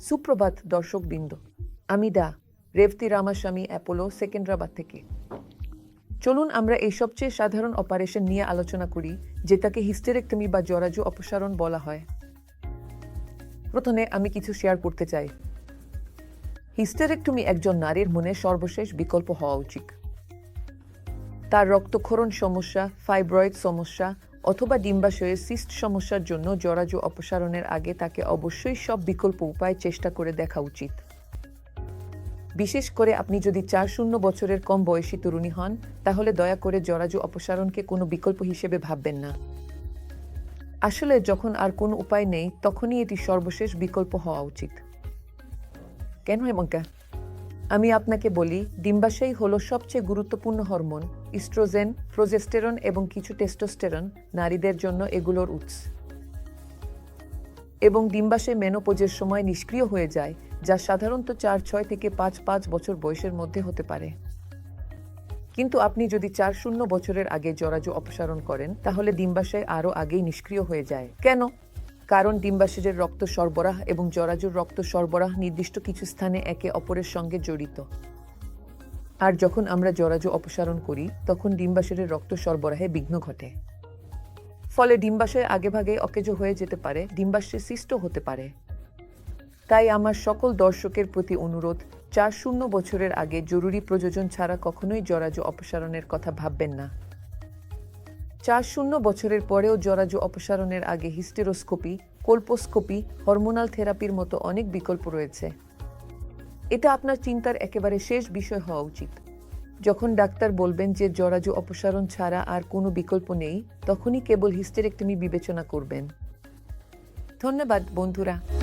সুপ্রভাত দর্শকবৃন্দ। আমি দা রেভতি রামাস্বামী অ্যাপোলো সেকেন্দ্রাবাদ থেকে। চলুন আমরা এই সবচেয়ে সাধারণ অপারেশন নিয়ে আলোচনা করি, যেটাকে হিস্টেরেক্টমি বা জরাজু অপসারণ বলা হয়। প্রথমে আমি কিছু শেয়ার করতে চাই। হিস্টেরেক্টমি একজন নারীর মনে সর্বশেষ বিকল্প হওয়া উচিত। তার রক্তক্ষরণ সমস্যা, ফাইব্রয়েড সমস্যা অথবা ডিম্বাশয়ের সিস্ট সমস্যার জন্য জরাজু অপসারণের আগে তাকে অবশ্যই সব বিকল্প উপায় চেষ্টা করে দেখা উচিত। বিশেষ করে আপনি যদি চার শূন্য বছরের কম বয়সী তরুণী হন, তাহলে দয়া করে জরাজু অপসারণকে কোনো বিকল্প হিসেবে ভাববেন না। আসলে যখন আর কোনো উপায় নেই, তখনই এটি সর্বশেষ বিকল্প হওয়া উচিত। কেন এমনকা আমি আপনাকে বলি, ডিম্বাশয় হলো সবচেয়ে গুরুত্বপূর্ণ হরমোন, ইস্ট্রোজেন, প্রোজেস্টেরন এবং কিছু টেস্টোস্টেরন নারীদের জন্য এগুলোর উৎস। এবং ডিম্বাশয় মেনোপোজের সময় নিষ্ক্রিয় হয়ে যায়, যা সাধারণত চার, ছয় থেকে পাঁচ পাঁচ বছর বয়সের মধ্যে হতে পারে। কিন্তু আপনি যদি চার, শূন্য বছরের আগে জরাজু অপসারণ করেন, তাহলে ডিম্বাশয় আরও আগেই নিষ্ক্রিয় হয়ে যায়। কেন? কারণ ডিম্বাশয়ের রক্ত সরবরাহ এবং জরাজুর রক্ত সরবরাহ নির্দিষ্ট কিছু স্থানে একে অপরের সঙ্গে জড়িত। আর যখন আমরা জরাজু অপসারণ করি, তখন ডিম্বাশয়ের রক্ত সরবরাহে বিঘ্ন ঘটে। ফলে ডিম্বাশয় আগেভাগে অকেজো হয়ে যেতে পারে, ডিম্বাশয় সৃষ্ট হতে পারে। তাই আমার সকল দর্শকের প্রতি অনুরোধ, চার শূন্য বছরের আগে জরুরি প্রযোজন ছাড়া কখনোই জরাজু অপসারণের কথা ভাববেন না। চার শূন্য বছরের পরেও জরাজু অপসারণের আগে হিস্টেরোস্কোপি, কোল্পোস্কোপি, হরমোনাল থেরাপির মতো অনেক বিকল্প রয়েছে। এটা আপনার চিন্তার একেবারে শেষ বিষয় হওয়া উচিত। যখন ডাক্তার বলবেন যে জরাজু অপসারণ ছাড়া আর কোনো বিকল্প নেই, তখনই কেবল হিস্টেরেক্টমি বিবেচনা করবেন। ধন্যবাদ, বন্ধুরা।